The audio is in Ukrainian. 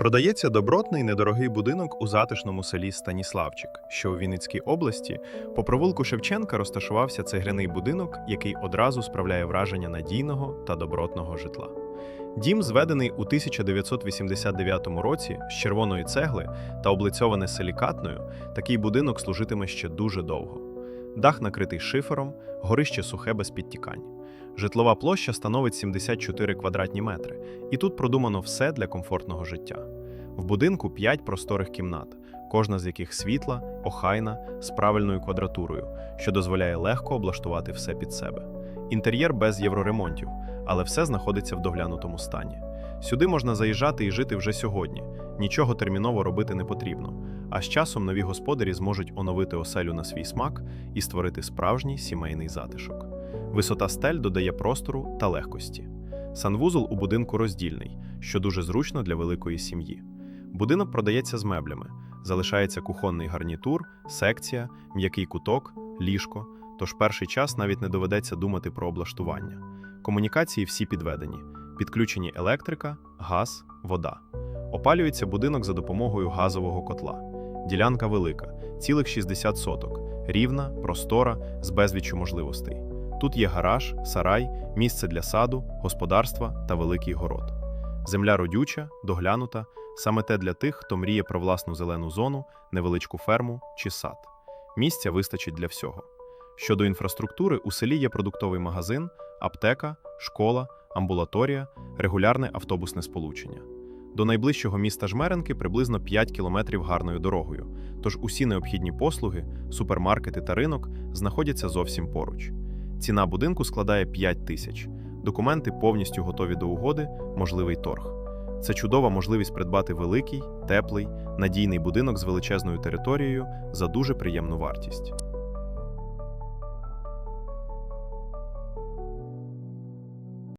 Продається добротний недорогий будинок у затишному селі Станіславчик, що у Вінницькій області. По провулку Шевченка розташувався цегляний будинок, який одразу справляє враження надійного та добротного житла. Дім зведений у 1989 році з червоної цегли та облицьований силікатною, такий будинок служитиме ще дуже довго. Дах накритий шифером, горище сухе без підтікань. Житлова площа становить 74 квадратні метри, і тут продумано все для комфортного життя. В будинку 5 просторих кімнат, кожна з яких світла, охайна, з правильною квадратурою, що дозволяє легко облаштувати все під себе. Інтер'єр без євроремонтів, але все знаходиться в доглянутому стані. Сюди можна заїжджати і жити вже сьогодні. Нічого терміново робити не потрібно. А з часом нові господарі зможуть оновити оселю на свій смак і створити справжній сімейний затишок. Висота стель додає простору та легкості. Санвузол у будинку роздільний, що дуже зручно для великої сім'ї. Будинок продається з меблями. Залишається кухонний гарнітур, секція, м'який куток, ліжко. Тож перший час навіть не доведеться думати про облаштування. Комунікації всі підведені: підключені електрика, газ, вода. Опалюється будинок за допомогою газового котла. Ділянка велика, цілих 60 соток, рівна, простора, з безліччю можливостей. Тут є гараж, сарай, місце для саду, господарства та великий город. Земля родюча, доглянута, саме те для тих, хто мріє про власну зелену зону, невеличку ферму чи сад. Місця вистачить для всього. Щодо інфраструктури, у селі є продуктовий магазин, аптека, школа, амбулаторія, регулярне автобусне сполучення. До найближчого міста Жмеренки приблизно 5 кілометрів гарною дорогою, тож усі необхідні послуги, супермаркети та ринок знаходяться зовсім поруч. Ціна будинку складає 5 тисяч. Документи повністю готові до угоди, можливий торг. Це чудова можливість придбати великий, теплий, надійний будинок з величезною територією за дуже приємну вартість.